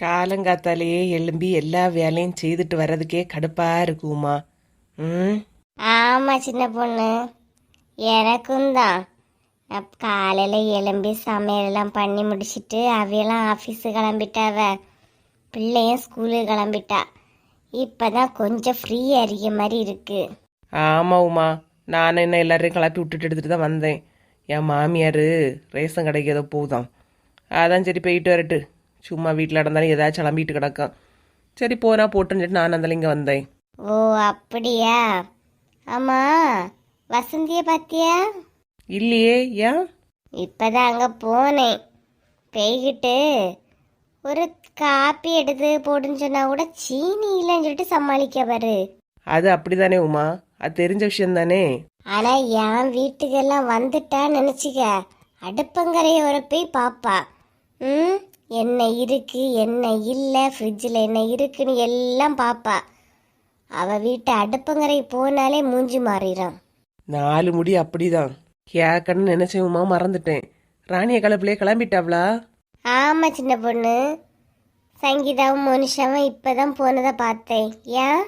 காலங்காத்தாலேயே எழும்பி எல்லா வேலையும் செய்துட்டு வர்றதுக்கே கடுப்பா இருக்குமா? ம்? ஆமா சின்ன பொண்ணு. எனக்கும் தான். காலையில் எழும்பி சமையலெல்லாம் பண்ணி முடிச்சிட்டு அவையெல்லாம் ஆஃபீஸு கிளம்பிட்டாவ. பிள்ளையும் ஸ்கூலுக்கு கிளம்பிட்டா. இப்பதான் கொஞ்சம் ஃப்ரீயாக இருக்க மாதிரி இருக்கு. ஆமா உமா. நானும் என்ன எல்லாரையும் கிளப்பி விட்டுட்டு எடுத்துட்டு தான் வந்தேன். என் மாமியார் ரேஷன் கடைக்கு ஏதோ போகுதாம் அதான் சரி போயிட்டு வரட்டு. சும்மா வீட்டில் நடந்தாலும் ஏதாச்சும் கிளம்பிட்டு கிடக்கும் சரி போனா போட்டுன்னு சொல்லிட்டு நான் அந்த இங்கே வந்தேன். ஓ அப்படியா? ஆமா வசந்தியை பார்த்தியா இல்லையே ஏன்? இப்பதான் அங்க போனேன். போய்கிட்டு ஒரு காப்பி எடுத்து போடுன்னு சொன்னா கூட சீனி இல்லைன்னு சொல்லிட்டு சமாளிக்க பாரு. அது அப்படிதானே உமா? அது தெரிஞ்ச விஷயம் தானே ஆனா என் வீட்டுக்கெல்லாம் வந்துட்டா நினைச்சுக்க. அடுப்பங்கரைய வர போய் பாப்பா. ம்? என்ன இருக்கு என்ன இல்லை ஃப்ரிட்ஜில் என்ன இருக்குன்னு எல்லாம் பாப்பா. அவ வீட்டு அடுப்பங்கரை போனாலே மூஞ்சி மாறிடும். நாலு முடி அப்படிதான். கேட்கணும்னு நினைச்சேன் உமா மறந்துட்டேன். ராணிய கலப்பிலே கிளம்பிட்டாவளா? ஆமா சின்ன பொண்ணு. சங்கீதாவும் மனுஷாவும் இப்பதான் போனதை பார்த்தேன். ஏன்?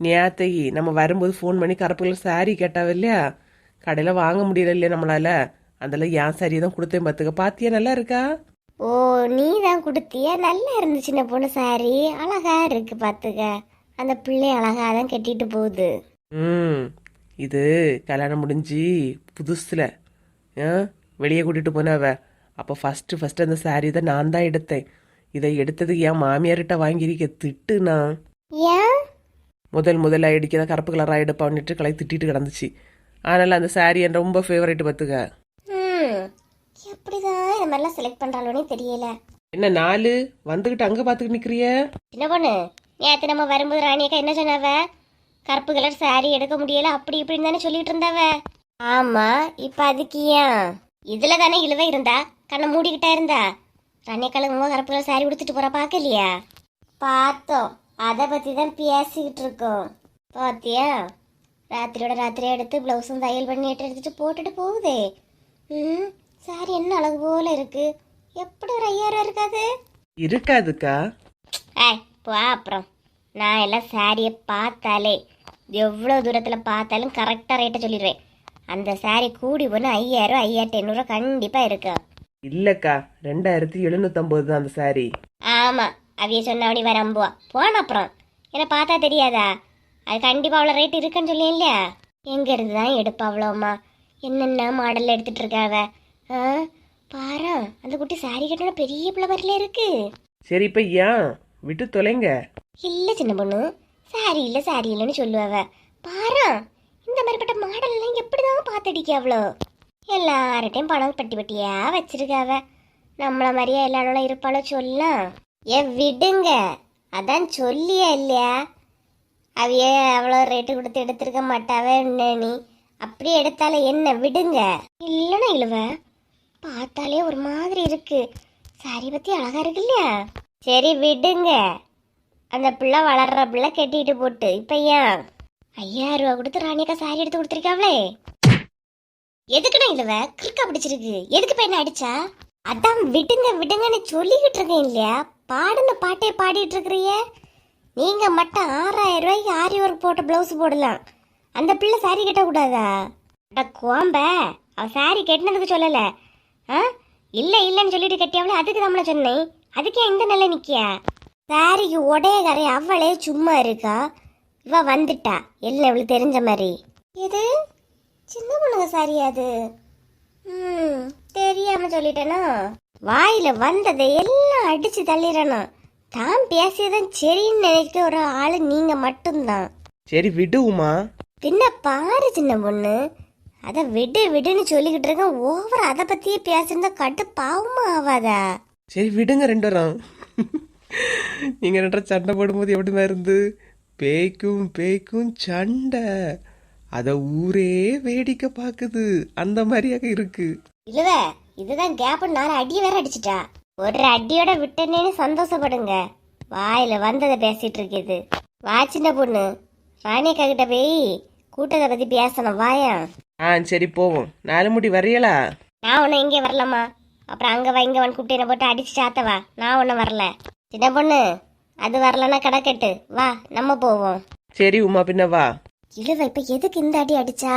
நேத்தைக்கு நம்ம வரும்போது ஃபோன் பண்ணி கருப்பு கலர் சாரி கேட்டாவ இல்லையா? கடையில் வாங்க முடியல இல்லையா நம்மளால? அதில் என் சாரியை தான் கொடுத்தேன் பார்த்துக்க பாத்தியா நல்லா இருக்கா? ஓ நீ தான் கொடுத்தியா? நல்லா இருந்து சின்ன பொண்ணு சாரி அழகா இருக்கு பாத்துக்க அந்த பிள்ளை அழகா தான் கட்டிட்டு போகுது. ம் இது கல்யாணம் முடிஞ்சு புதுசில். வெளியே கூட்டிகிட்டு போனாவ அப்போ ஃபஸ்ட்டு ஃபஸ்ட்டு அந்த சாரி தான் நான் தான் எடுத்தேன். இதை எடுத்ததுக்கு என் மாமியார்கிட்ட வாங்கியிருக்க திட்டுனா ஏன்? முதல் முதல்ல அடிக்க கருப்பு கலராக எடுப்பான்னுட்டு கலை திட்டிட்டு கிடந்துச்சு. அதனால் அந்த சாரி என் ரொம்ப ஃபேவரட் பார்த்துக்க. எப்படிதான் இந்த மாதிரிலாம் செலக்ட் பண்றாளோனே தெரியல. என்ன நாலு? வந்துக்கிட்டு அங்கே பார்த்துக்கிட்டு நிற்கிறிய சின்ன பொண்ணு நேற்று நம்ம வரும்போது ராணியக்கா என்ன சொன்னாவ? கருப்பு கலர் saree எடுக்க முடியல அப்படி இப்படின்னு தானே சொல்லிட்டு இருந்தாவ? ஆமா இப்ப அதுக்கு ஏன்? இதுல தானே இழுவ இருந்தா? கண்ணை மூடிக்கிட்டா இருந்தா? ராணியக்கால கருப்பு கலர் saree உடுத்துட்டு போறா பாக்கலையா? பார்த்தோம். அதை பத்தி தான் பேசிக்கிட்டு இருக்கோம். பாத்தியா? ராத்திரியோட ராத்திரியா எடுத்து பிளவுஸும் தையல் பண்ணி எடுத்து எடுத்துட்டு போட்டுட்டு போகுதே. ம்? சாரி என்ன அழகு போல இருக்கு? எப்படி ஒரு ஐயாயிரம் இருக்காது? இருக்காதுக்கா. ஏய் போ அப்புறம். நான் எல்லாம் சாரியை பார்த்தாலே எவ்வளோ தூரத்தில் பார்த்தாலும் கரெக்டாக ரேட்டை சொல்லிடுவேன். அந்த சாரி கூடி போனால் ஐயாயிரம் ஐயாயிரத்தி ஐநூறுரூவா கண்டிப்பாக இருக்கும் இல்லைக்கா ரெண்டாயிரத்தி எழுநூற்றம்பது தான் அந்த சாரி ஆமாம் அவிய சொன்ன அப்படி வர அம்புவா. போன அப்புறம். என்னை பார்த்தா தெரியாதா? அது கண்டிப்பாக அவ்வளோ ரேட் இருக்குன்னு சொல்லி இல்லையா? எங்கேருந்து தான் எடுப்பா அவ்வளோம்மா என்னென்ன மாடலில் எடுத்துட்டு இருக்காவ? ஆ பாரு அந்த குட்டி சாரி கட்டின பெரிய பிள்ளை மாதிரில இருக்கு. சரி இப்போ ஏன் விட்டு தொலைங்க. இல்ல சின்ன பொண்ணு. சாரி இல்ல சாரி இல்லைன்னு சொல்லுவாவ. பாரு இந்த மாதிரிப்பட்ட மாடல் எல்லாம் எப்படிதான் பார்த்தடிக்க அவ்வளோ எல்லார்ட்டையும் பணம் பட்டி பட்டியா வச்சிருக்காவ. நம்மள மாதிரியே எல்லாரோட இருப்பாளோ சொல்லலாம் ஏ விடுங்க. அதான் சொல்லியா இல்லையா? அவைய அவ்வளோ ரேட்டு கொடுத்து எடுத்திருக்க மாட்டாவ என்ன நீ? அப்படி எடுத்தால என்ன? விடுங்க. இல்லைன்னா இழுவ. பார்த்தாலே ஒரு மாதிரி இருக்கு. சாரி பத்தி அழகா இருக்கு இல்லையா? சரி விடுங்க. அந்த பிள்ளை வளர்ற பிள்ளை கட்டிட்டு போட்டு இப்ப ஏன்? ஐயாயிரம் ரூபா கொடுத்து ராணியக்கா சாரி எடுத்து கொடுத்துருக்காவளே. எதுக்குடா இல்லவ கிறுக்கா பிடிச்சிருக்கு. எதுக்கு பையனை அடிச்சா? அதான் விடுங்க விடுங்கன்னு சொல்லிக்கிட்டு இருக்கேன் இல்லையா? பாடுன பாட்டே பாடிட்டு இருக்கிறிய. நீங்க மட்டும் ஆறாயிரம் ரூபாய்க்கு ஆரி ஒர்க் போட்ட பிளவுஸ் போடலாம். அந்த பிள்ளை சாரி கட்ட கூடாதா அட கோம்ப அவ சாரி கட்டினதுக்கு சொல்லலை. ஆ? இல்ல இல்லன்னு சொல்லிட்டு கட்டியாவளே அதுக்கு நம்மள சொன்னேன். அதுக்கே இந்த நிலை நிக்கியா? சாரிக்கு உடைய கரை அவளே சும்மா இருக்கா? இவ வந்துட்டா. எல்லாம் இவளுக்கு தெரிஞ்ச மாதிரி. இது சின்ன பொண்ணுங்க சாரி அது. ம் தெரியாம சொல்லிட்டேனா? வாயில வந்ததை எல்லாம் அடிச்சு தள்ளிடணும். தான் பேசியதான் சரின்னு நினைக்கிற ஒரு ஆளு நீங்க மட்டும்தான். சரி விடு உமா. பின்ன பாரு சின்ன பொண்ணு. அத விடு விடுன்னு சொல்லிக்கிட்டு இருக்கேன். ஓவர் அதை பத்தியே பேசியிருந்தா கட்டு பாவமா ஆவாதா. சரி விடுங்க ரெண்டு வரோம் நீங்கள் ரெண்டரை சண்டை போடும்போது எப்படிமா இருந்து? பேய்க்கும் பேய்க்கும் சண்டை. அதை ஊரே வேடிக்கை பார்க்குது அந்த மாதிரியாக இருக்கு. இல்லவ இதுதான் கேப் நாலு அடி வேற அடிச்சிட்டா. ஒரு அடியோட விட்டனேன்னு சந்தோஷப்படுங்க. வாயில வந்ததை பேசிட்டு இருக்குது. வா சின்ன பொண்ணு. ராணியக்கா கிட்ட போய் கூட்டத்தை பத்தி பேசணும். வாயா. ஆ சரி போவோம். நாலு முடி வரையலா நான் ஒன்னும் இங்கே வரலம்மா. அப்புறம் அங்க வா இங்க வந்து கூப்பிட்டு என்ன போட்டு அடிச்சு சாத்தவா நான் ஒன்றும் வரல. சின்ன பொண்ணு அது வரலன்னா கிடக்கட்டு வா நம்ம போவோம். சரி உமா பின்ன வா. இழுவ இப்ப எதுக்கு இந்த அடி அடிச்சா?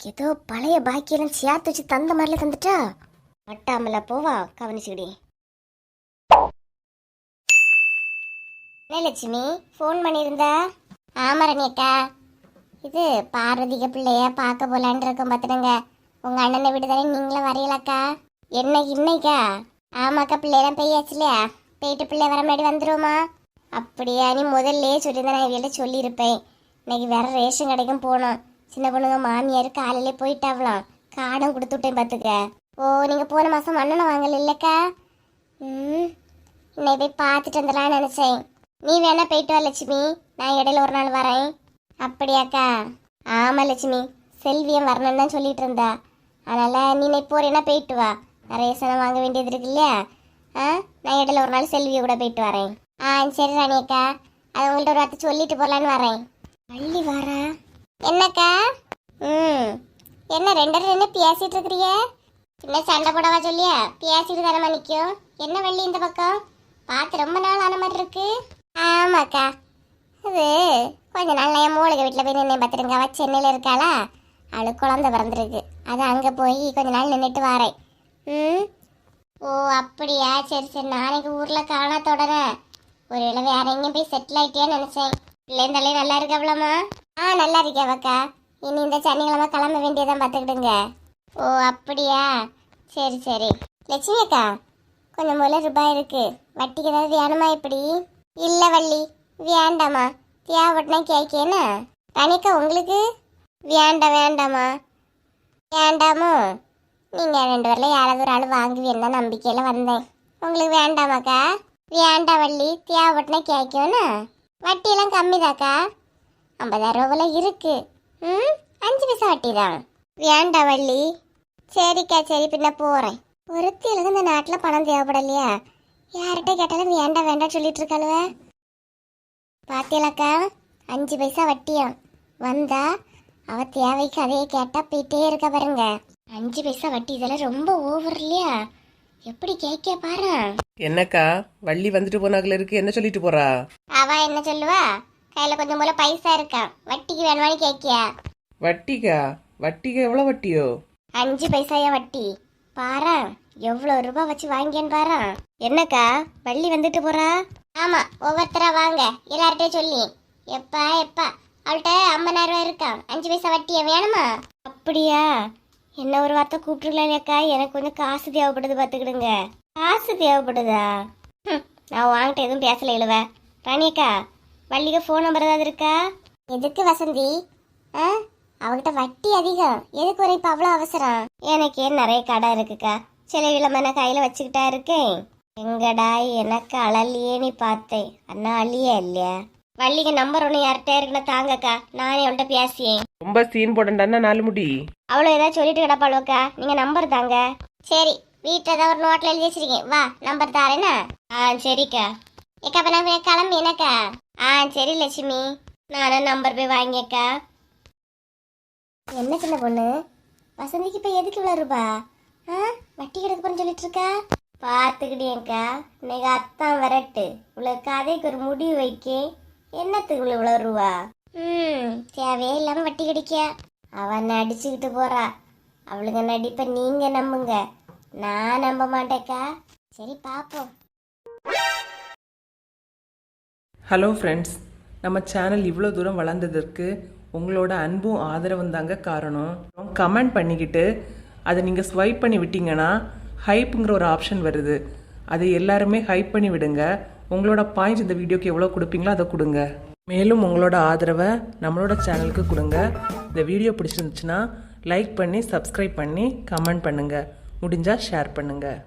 ஏதோ பழைய பாக்கியெல்லாம் சேர்த்து வச்சு தந்த மாதிரில தந்துட்டா? மட்டாமல போவா கவனிச்சுடி என்ன லட்சுமி ஃபோன் பண்ணியிருந்தா? ஆமா ரணியக்கா. இது பார்வதிக பிள்ளைய பார்க்க போலான் இருக்கோம் பார்த்துடுங்க உங்க அண்ணனை விட்டு தானே நீங்களும் வரையலக்கா என்ன இன்னைக்கா? ஆமாக்கா பிள்ளையெல்லாம் பெய்யாச்சு இல்லையா? போயிட்டு பிள்ளை வர முன்னாடி வந்துருவோமா? அப்படியா நீ முதல்ல சொல்லியிருந்தா நான் இவையில சொல்லியிருப்பேன். இன்னைக்கு வேற ரேஷன் கடைக்கும் போனோம். சின்ன பொண்ணுங்க மாமியார் காலையிலே போயிட்டாவலாம் கார்டும் கொடுத்து விட்டேன் பார்த்துக்க. ஓ நீங்கள் போன மாதம் அண்ணனை வாங்கல இல்லைக்கா? ம் இன்னைக்கு போய் பார்த்துட்டு வந்துடலாம்னு நினச்சேன். நீ வேணா போயிட்டு வா லட்சுமி. நான் இடையில ஒரு நாள் வரேன். அப்படியாக்கா? ஆமா லட்சுமி. செல்வியம் வரணும்னு தான் சொல்லிட்டு இருந்தா. அதனால நீ போறேன்னா போயிட்டு வா. நிறைய சனம் வாங்க வேண்டியது இருக்கு இல்லையா? ஆ? நான் இடையில ஒரு நாள் செல்வியை கூட போயிட்டு வரேன். ஆ சரி ராணியக்கா அது உங்கள்கிட்ட ஒரு வார்த்தை சொல்லிட்டு போகலான்னு வரேன். வள்ளி வாரா? என்னக்கா? ம். என்ன ரெண்டரை என்ன பேசிட்டு இருக்கிறிய? என்ன சண்டை போடவா சொல்லியா? பேசிட்டு தானே நிற்கும் என்ன வள்ளி இந்த பக்கம்? பார்த்து ரொம்ப நாள் ஆன மாதிரி இருக்கு. ஆமாக்கா. இது கொஞ்ச நாள் என் மூலிகை வீட்டில் போய் நின்று பார்த்துருங்க அவள் சென்னையில் இருக்காளா? அவளுக்கு குழந்தை பிறந்திருக்கு. அது அங்கே போய் கொஞ்ச நாள் நின்றுட்டு வரேன். ம்? ஓ அப்படியா? சரி சரி. நாளைக்கு ஊரில் காணா தொடரேன். ஒரு வேளை வேற எங்கேயும் போய் செட்டில் ஆகிட்டேன்னு நினச்சேன். பிள்ளைந்தாலே நல்லா இருக்காவளம்மா ஆ நல்லா இருக்கேவாக்கா இனி இந்த சனிக்கிழமை கிளம்ப வேண்டியதான் பார்த்துக்கிடுங்க. ஓ அப்படியா? சரி சரி. லட்சுமி அக்கா கொஞ்சம் முதல்ல ரூபாய் இருக்கு. வட்டிக்கு ஏதாவது வேணுமா இப்படி? இல்லை வள்ளி. வேண்டாமா தேவைப்பட்டனா கேட்கேனா ரணிக்கா உங்களுக்கு? வேண்டாம் வேண்டாமா வேண்டாமோ? நீங்கள் ரெண்டு பேரில் யாராவது ஒரு ஆள் வாங்குவீன்னு தான் நம்பிக்கையில் வந்தேன். உங்களுக்கு வேண்டாமாக்கா? வேண்டாம் வள்ளி. தேவைப்பட்டனா கேட்கணும்னா வட்டியெல்லாம் கம்மிதாக்கா? ஐம்பதாயிரம் ரூபாய் இருக்கு. ம்? அஞ்சு பைசா வட்டி தான். வேண்டாம் வள்ளி. சரிக்கா சரி பின்ன போகிறேன் ஒருத்தியில இந்த நாட்டில் பணம் தேவைப்படலையா? யார்கிட்ட கேட்டாலும் வேண்டாம் வேண்டாம் சொல்லிட்டு இருக்காளுவே. பாத்தியலாக்கா அஞ்சு பைசா வட்டியாம் வந்தா அவ தேவைக்கு அதையே கேட்டா போயிட்டே இருக்க பாருங்க. அஞ்சு பைசா வட்டி இதெல்லாம் ரொம்ப ஓவர் இல்லையா? எப்படி கேட்க பாரு. என்னக்கா வள்ளி வந்துட்டு போனாக்குல இருக்கு என்ன சொல்லிட்டு போறா? அவ என்ன சொல்லுவா? கையில கொஞ்சம் போல பைசா இருக்கா? வட்டிக்கு வேணுமான்னு கேக்கியா வட்டிக்கா? வட்டிக்கு எவ்வளோ வட்டியோ? அஞ்சு பைசாயா வட்டி? பாரா எவ்வளவு ரூபாய் வச்சு வாங்கியன்னு பாரா என்னக்கா வள்ளி வந்துட்டு போறா? ஆமா ஒவ்வொருத்தரா வாங்க. எல்லார்ட்டையும் சொல்லி. எப்பா எப்பா. அவள்கிட்ட ஐம்பதாயிரம் ரூபாய் இருக்கா? அஞ்சு பைசா வட்டியா வேணுமா? அப்படியா? என்ன ஒரு வார்த்தை கூப்பிட்டுருக்கலாம்க்கா எனக்கு கொஞ்சம் காசு தேவைப்படுது பார்த்துக்கிடுங்க. காசு தேவைப்படுதா? ஹம், நான் வாங்கிட்ட எதுவும் பேசல இழுவ. ராணியக்கா வள்ளிக்கு ஃபோன் நம்பர் ஏதாவது இருக்கா? எதுக்கு வசந்தி? ஆ? அவகிட்ட வட்டி அதிகம். எதுக்கு ஒரு இப்போ அவ்வளோ அவசரம்? எனக்கு ஏன் நிறைய கடை இருக்குக்கா. சில விளம்பரம் கையில் வச்சுக்கிட்டா இருக்கேன். எங்கடா எனக்கு அழலியே நீ பார்த்தேன் அண்ணா அழியே இல்லையா? வள்ளிக்கு நம்பர் ஒன்று யார்கிட்ட இருக்குன்னு தாங்கக்கா. நானே அவள்கிட்ட பேசியேன். ரொம்ப சீன் போடண்டான்னா நாலு முடி. அவ்வளோ ஏதாவது சொல்லிட்டு கிடப்பாளுவக்கா நீங்க நம்பர் தாங்க. சரி வீட்டில் ஏதாவது ஒரு நோட்டில் எழுதி வச்சிருக்கேன். வா நம்பர் தாரேனா ஆ சரிக்கா. ஏக்கா அப்ப நான் கிளம்பி என்னக்கா? ஆ சரி லட்சுமி. நானும் நம்பர் போய் வாங்கியக்கா. என்ன சின்ன பொண்ணு? வசந்திக்கு இப்போ எதுக்கு இவ்வளோ ரூபா? ஆ வட்டி கிடக்கு போறேன்னு சொல்லிட்டு இருக்கா? பார்த்துக்கிட்டேங்க்கா இன்னைக்கு அத்தான் வரட்டு. இவ்வளோ கதைக்கு ஒரு முடிவு வைக்க. என்னத்துக்கு இவ்வளோ ரூபா ம் தேவையே இல்லாமல் வட்டி கிடைக்க. அவன் நடிச்சுக்கிட்டு போறா? அவளுங்க நடிப்பை நீங்க நம்புங்க. நான் நம்ப மாட்டேக்கா. சரி பாப்போம். ஹலோ ஃப்ரெண்ட்ஸ் நம்ம சேனல் இவ்வளோ தூரம் வளர்ந்ததற்கு உங்களோட அன்பும் ஆதரவும் தாங்க காரணம். கமெண்ட் பண்ணிக்கிட்டு அதை நீங்கள் ஸ்வைப் பண்ணி விட்டீங்கன்னா ஹைப்புங்கிற ஒரு ஆப்ஷன் வருது. அதை எல்லாருமே ஹைப் பண்ணி விடுங்க. உங்களோட பாயிண்ட் இந்த வீடியோக்கு எவ்வளோ கொடுப்பீங்களோ அதை கொடுங்க. மேலும் உங்களோட ஆதரவை நம்மளோட சேனலுக்கு கொடுங்க. இந்த வீடியோ பிடிச்சிருந்துச்சுன்னா லைக் பண்ணி சப்ஸ்கிரைப் பண்ணி கமெண்ட் பண்ணுங்கள் முடிஞ்சால் ஷேர் பண்ணுங்கள்